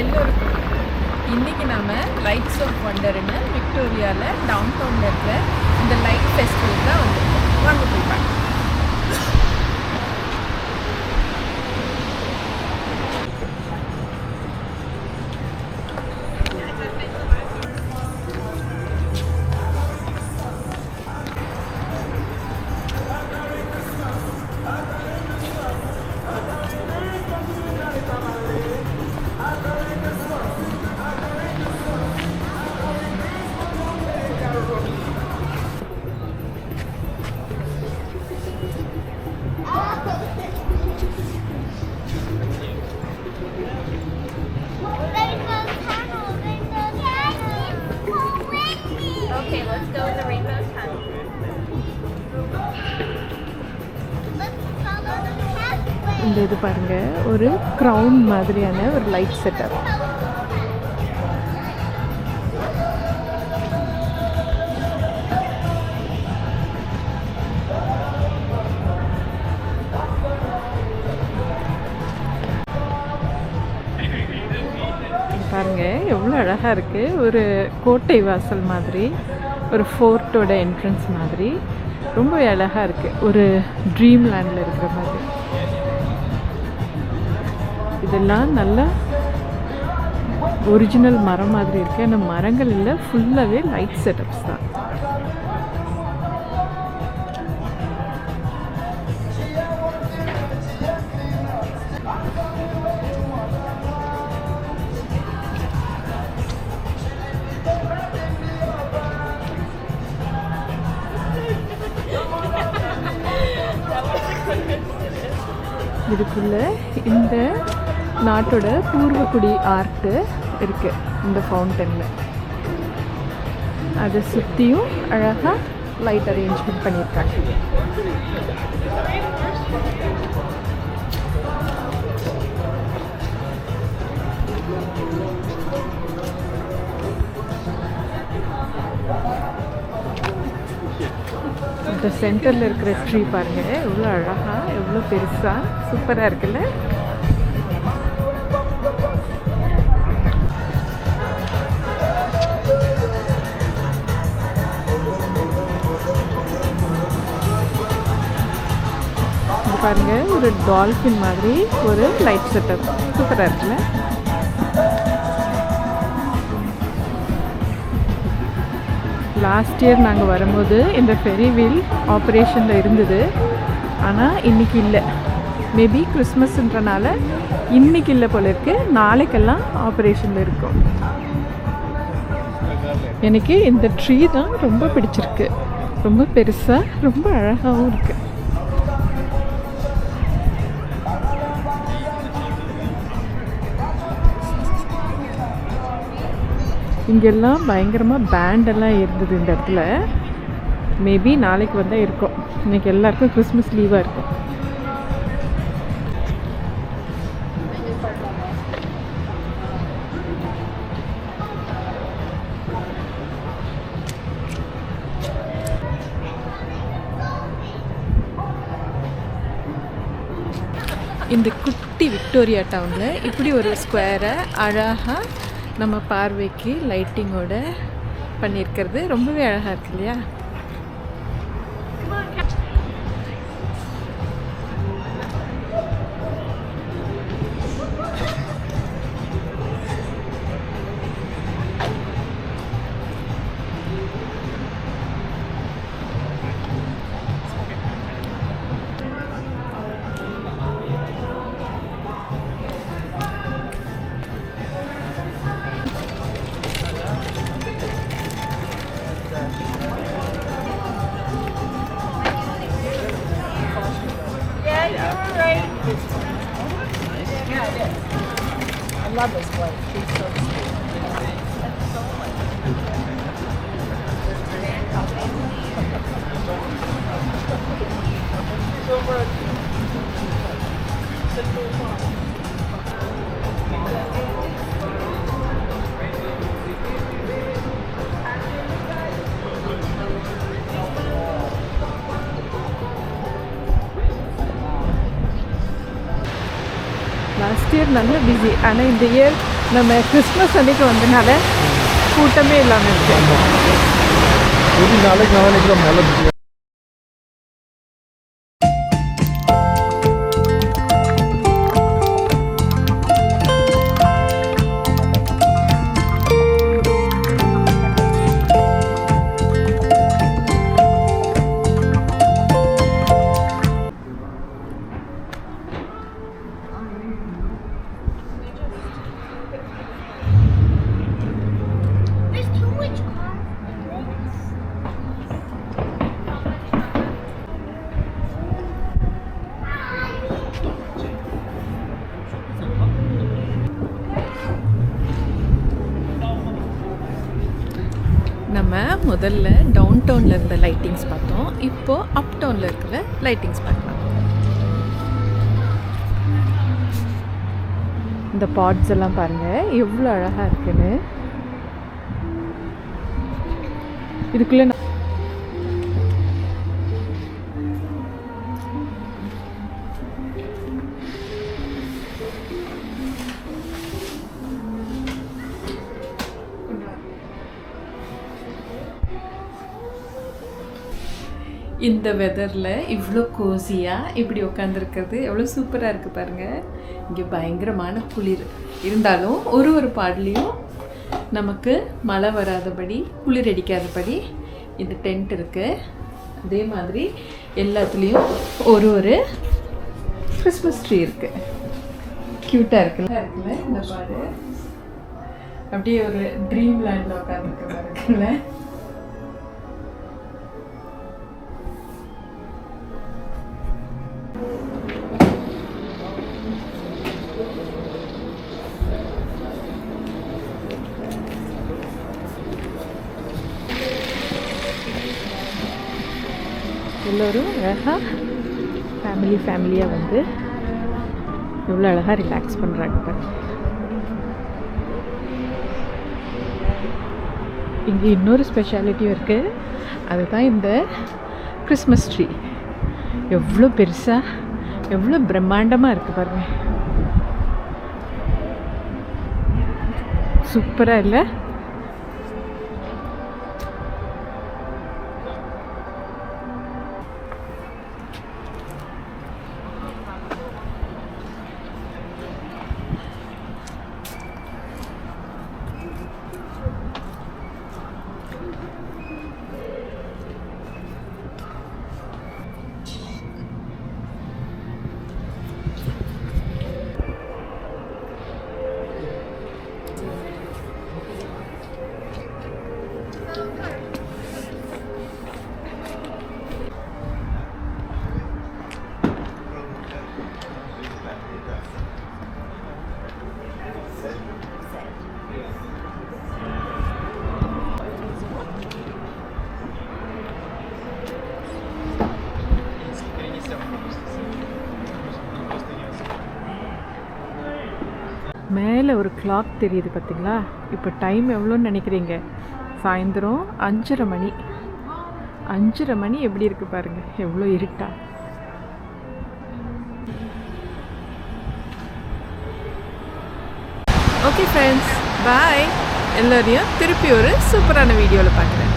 எல்லோருக்கும் இன்றைக்கி நாம் லைட்ஸ் ஆஃப் வண்டர்னு விக்டோரியாவில் டவுன் டவுனில் இருக்கிற இந்த லைட் ஃபெஸ்டிவல் தான் வந்திருக்கோம். வாங்க போய் பார்க்கலாம். இந்த இது பாருங்க ஒரு க்ரௌன் மாதிரியான ஒரு லைட் செட்டப் பாருங்க எவ்வளோ அழகாக இருக்குது ஒரு கோட்டை வாசல் மாதிரி ஒரு ஃபோர்ட்டோட என்ட்ரன்ஸ் மாதிரி. ரொம்ப அழகாக இருக்குது ஒரு ட்ரீம் லேண்டில் இருக்கிற மாதிரி. இதெல்லாம் நல்ல ஒரிஜினல் மரம் மாதிரி இருக்குது அந்த மரங்கள் இல்லை ஃபுல்லாகவே லைட் செட்டப்ஸ் தான். இதுக்குள்ள இந்த நாட்டோட பூர்வக்குடி ஆர்ட்டு இருக்கு இந்த ஃபவுண்டனில் அதை சுற்றியும் அழகாக லைட் அரேஞ்ச்மெண்ட் பண்ணியிருக்காங்க இந்த சென்டரில் இருக்கிற ட்ரீ பாருங்க எவ்வளோ அழகாக எவ்வளோ பெருசாக சூப்பராக இருக்குல்ல? பாருங்கள் பாருங்க ஒரு டால்ஃபின் மாதிரி ஒரு லைட் செட்டப் சூப்பராக இருக்குல்ல? லாஸ்ட் இயர் நாங்கள் வரும்போது இந்த ஃபெரி வீல் ஆப்ரேஷனில் இருந்தது. ஆனால் இன்னைக்கு இல்லை. மேபி கிறிஸ்மஸ்ன்றனால இன்னைக்கு இல்லை போல இருக்கு. நாளைக்கெல்லாம் ஆப்ரேஷனில் இருக்கும். எனக்கு இந்த ட்ரீ தான் ரொம்ப பிடிச்சிருக்கு. ரொம்ப பெருசாக ரொம்ப அழகாகவும் இருக்குது இங்கெல்லாம் பயங்கரமாக பேண்டெல்லாம் இருந்தது இந்த இடத்துல. மேபி நாளைக்கு வந்தால் இருக்கும். இன்னைக்கு எல்லாருக்கும் கிறிஸ்மஸ் லீவாக இருக்கும். இந்த குட்டி விக்டோரியா டவுனில் இப்படி ஒரு ஸ்கொயரை அழகாக நம்ம பார்வைக்கு லைட்டிங்கோட பண்ணியிருக்கிறது ரொம்பவே அழகாக இருக்கு இல்லையா? Yeah, I did. I love this place. Last year நல்ல பிஸி ஆனால் இந்த இயர் நம்ம கிறிஸ்மஸ் அன்னைக்கு வந்தனால கூட்டமே இல்லாமல் இருக்கு. இது நாளைக்கு நாளைக்கு நம்ம முதல்ல டவுன் டவுனில் இருந்த லைட்டிங்ஸ் பார்த்தோம். இப்போது அப் டவுனில் இருக்கிற லைட்டிங்ஸ் பார்க்கலாம். இந்த பாட்ஸ் எல்லாம் பாருங்கள் எவ்வளோ அழகாக இருக்குன்னு. இதுக்குள்ளே இந்த வெதரில் இவ்வளோ கோசியாக இப்படி உட்காந்துருக்கிறது எவ்வளோ சூப்பராக இருக்குது பாருங்கள் இங்கே பயங்கரமான குளிர். இருந்தாலும் ஒரு ஒரு பாடலையும் நமக்கு மழை வராதபடி குளிர் அடிக்காதபடி இந்த டென்ட் இருக்குது அதே மாதிரி எல்லாத்துலேயும் ஒரு ஒரு கிறிஸ்மஸ் ட்ரீ இருக்குது க்யூட்டாக இருக்குல்ல இருக்குல்ல இந்த பாரு அப்படியே ஒரு ட்ரீம் லேண்டில் உட்காந்துருக்கு மாதிரி எல்லோரும் அழகாக ஃபேமிலி ஃபேமிலியாக வந்து எவ்வளோ அழகாக ரிலாக்ஸ் பண்ணுறாங்க பாருங்கள் இங்கே இன்னொரு ஸ்பெஷாலிட்டியும் இருக்குது அதுதான் இந்த கிறிஸ்மஸ் ட்ரீ எவ்வளோ பெருசாக எவ்வளோ பிரம்மாண்டமாக இருக்குது பாருங்கள் சூப்பராக இல்லை? மேலே ஒரு கிளாக் தெரியுது பார்த்தீங்களா இப்போ டைம் எவ்வளோன்னு நினைக்கிறீங்க? சாயந்தரம் அஞ்சரை மணி. அஞ்சரை மணி எப்படி இருக்குது பாருங்கள் எவ்வளோ இருட்டா. ஓகே ஃப்ரெண்ட்ஸ் பாய் எல்லோரையும் திருப்பி ஒரு சூப்பரான வீடியோவில் பார்க்குறேன்.